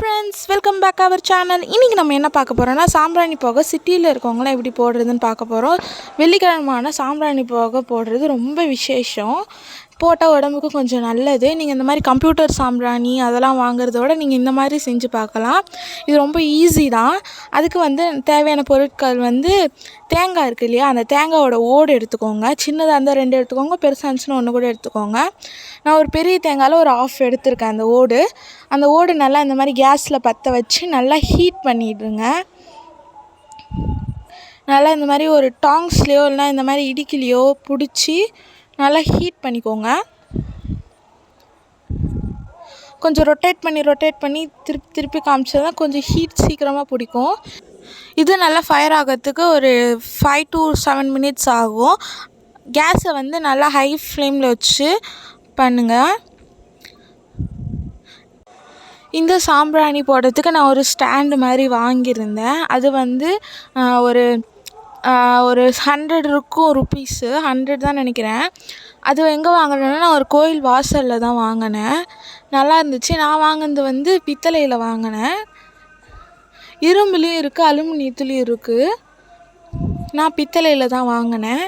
Friends welcome back our channel இன்றைக்கி நம்ம என்ன பார்க்க போகிறோம்னா சாம்பிராணி போக சிட்டியில் இருக்கவங்களாம் எப்படி போடுறதுன்னு பார்க்க போகிறோம் வெள்ளிக்கிழமான சாம்பிராணி போக போடுறது ரொம்ப விசேஷம். போட்டால் உடம்புக்கு கொஞ்சம் நல்லது. நீங்கள் இந்த மாதிரி கம்ப்யூட்டர் சாம்பிராணி அதெல்லாம் வாங்குறத விட நீங்கள் இந்த மாதிரி செஞ்சு பார்க்கலாம். இது ரொம்ப ஈஸி தான். அதுக்கு வந்து தேவையான பொருட்கள் வந்து தேங்காய் இருக்குது இல்லையா? அந்த தேங்காயோட ஓடு எடுத்துக்கோங்க. சின்னதாக இருந்தால் ரெண்டு எடுத்துக்கோங்க. பெருசாக இருந்துச்சுன்னா ஒன்று கூட எடுத்துக்கோங்க. நான் ஒரு பெரிய தேங்காயில் ஒரு ஆஃப் எடுத்திருக்கேன் அந்த ஓடு. அந்த ஓடு நல்லா இந்த மாதிரி கேஸில் பற்ற வச்சு நல்லா ஹீட் பண்ணிடுங்க. நல்லா இந்த மாதிரி ஒரு டாங்ஸ்லேயோ இல்லைனா இந்த மாதிரி இடிக்கிலையோ பிடிச்சி நல்லா ஹீட் பண்ணிக்கோங்க. கொஞ்சம் ரொட்டேட் பண்ணி ரொட்டேட் பண்ணி திருப்பி திருப்பி காமிச்சா தான் கொஞ்சம் ஹீட் சீக்கிரமாக பிடிக்கும். இது நல்லா ஃபயர் ஆகிறதுக்கு ஒரு ஃபைவ் டு செவன் மினிட்ஸ் ஆகும். கேஸை வந்து நல்லா ஹை ஃப்ளேமில் வச்சு பண்ணுங்கள் இந்த சாம்பிராணி போடுறதுக்கு நான் ஒரு ஸ்டாண்டு மாதிரி வாங்கியிருந்தேன். அது வந்து ஒரு ஒரு ஹண்ட்ரட் இருக்கும் ருப்பீஸு ஹண்ட்ரட் தான் நினைக்கிறேன். அது எங்கே வாங்கினேன்னா நான் ஒரு கோயில் வாசலில் தான் வாங்கினேன். நல்லா இருந்துச்சு. நான் வாங்கினது வந்து பித்தளையில் வாங்கினேன். இரும்புலேயும் இருக்குது அலுமினியத்துலேயும் இருக்குது நான் பித்தளையில் தான் வாங்கினேன்.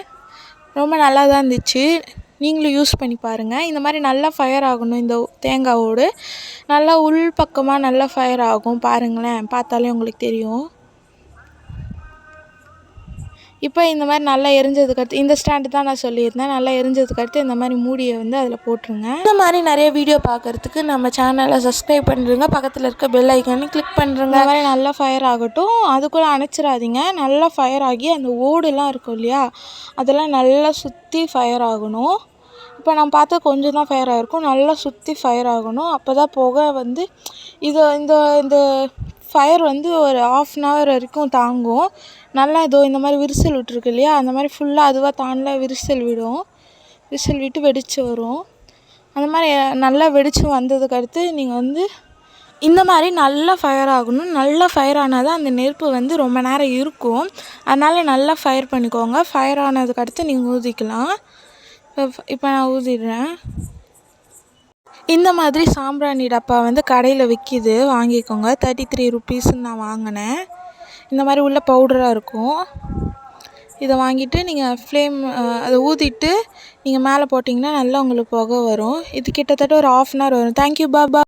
ரொம்ப நல்லா தான் இருந்துச்சு. நீங்களும் யூஸ் பண்ணி பாருங்கள் இந்த மாதிரி நல்லா ஃபயர் ஆகணும் இந்த தேங்காய் ஓடு நல்லா உள் பக்கமாக நல்லா ஃபயர் ஆகும். பாருங்களேன். பார்த்தாலே உங்களுக்கு தெரியும். இப்போ இந்த மாதிரி நல்லா எரிஞ்சதுக்கு அடுத்து இந்த ஸ்டாண்டு தான் நான் சொல்லியிருந்தேன். நல்லா எரிஞ்சதுக்கு அடுத்து இந்த மாதிரி மூடியை வந்து அதில் போட்டுருங்க. இந்த மாதிரி நிறைய வீடியோ பார்க்குறதுக்கு நம்ம சேனலை சப்ஸ்கிரைப் பண்ணுறங்க பக்கத்தில் இருக்க பெல் ஐக்கானு கிளிக் பண்ணுறங்க இந்த மாதிரி நல்லா ஃபயர் ஆகட்டும். அதுக்குள்ளே அணைச்சிடாதீங்க. நல்லா ஃபயர் ஆகி அந்த ஓடுலாம் இருக்கும் இல்லையா? அதெல்லாம் நல்லா சுற்றி ஃபயர் ஆகணும். இப்போ நான் பார்த்தா கொஞ்சம் தான் ஃபயர் ஆகிருக்கும் நல்லா சுற்றி ஃபயர் ஆகணும். அப்போ தான் புகை வந்து இது இந்த இந்த ஃபயர் வந்து ஒரு ஆஃப் அன் ஹவர் வரைக்கும் தாங்கும். நல்லா இதோ இந்த மாதிரி விரிசல் விட்டுருக்கு இல்லையா? அந்த மாதிரி ஃபுல்லாக அதுவாக தானாக விரிசல் விடும். விரிசல் விட்டு வெடித்து வரும். அந்த மாதிரி நல்லா வெடித்து வந்ததுக்கு அடுத்து நீங்கள் வந்து இந்த மாதிரி நல்லா ஃபயர் ஆகணும். நல்லா ஃபயர் ஆனால் தான் அந்த நெருப்பு வந்து ரொம்ப நேரம் இருக்கும். அதனால் நல்லா ஃபயர் பண்ணிக்கோங்க. ஃபயர் ஆனதுக்கு அடுத்து நீங்கள் ஊதிக்கலாம். இப்போ இப்போ நான் ஊதிடுறேன். இந்த மாதிரி சாம்பிராணி டப்பா வந்து கடையில் விற்கிது வாங்கிக்கோங்க. தேர்ட்டி த்ரீ ருப்பீஸ்ன்னு நான் வாங்கினேன். இந்த மாதிரி உள்ள பவுடராக இருக்கும். இதை வாங்கிட்டு நீங்கள் ஃப்ளேம் அதை ஊதிட்டு நீங்கள் மேலே போட்டிங்கன்னா நல்லா உங்களுக்கு புகை வரும். இது கிட்டத்தட்ட ஒரு ஆஃப் அன் ஹவர் வரும். தேங்க்யூ பா பா